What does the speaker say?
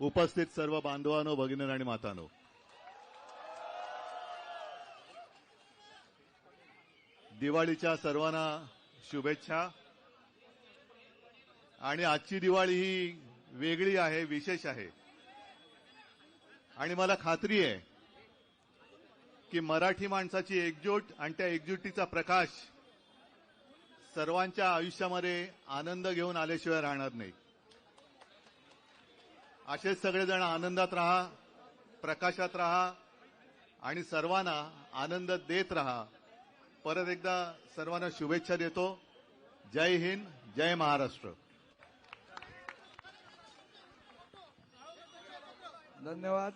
उपस्थित सर्व बांधवानो भगिनी आणि मातानो. दिवाळीच्या सर्वांना शुभेच्छा. आणि आजची दिवाळी ही वेगळी आहे विशेष आहे. आणि मला खात्री आहे की मराठी माणसाची एकजूट आणि त्या एकजुटीचा प्रकाश सर्वांच्या आयुष्यामध्ये आनंद घेऊन आल्याशिवाय राहणार नाही. असेच सगळेजण आनंदात राहा प्रकाशात राहा आणि सर्वांना आनंद देत राहा. परत एकदा सर्वांना शुभेच्छा देतो. जय हिंद जय महाराष्ट्र. धन्यवाद.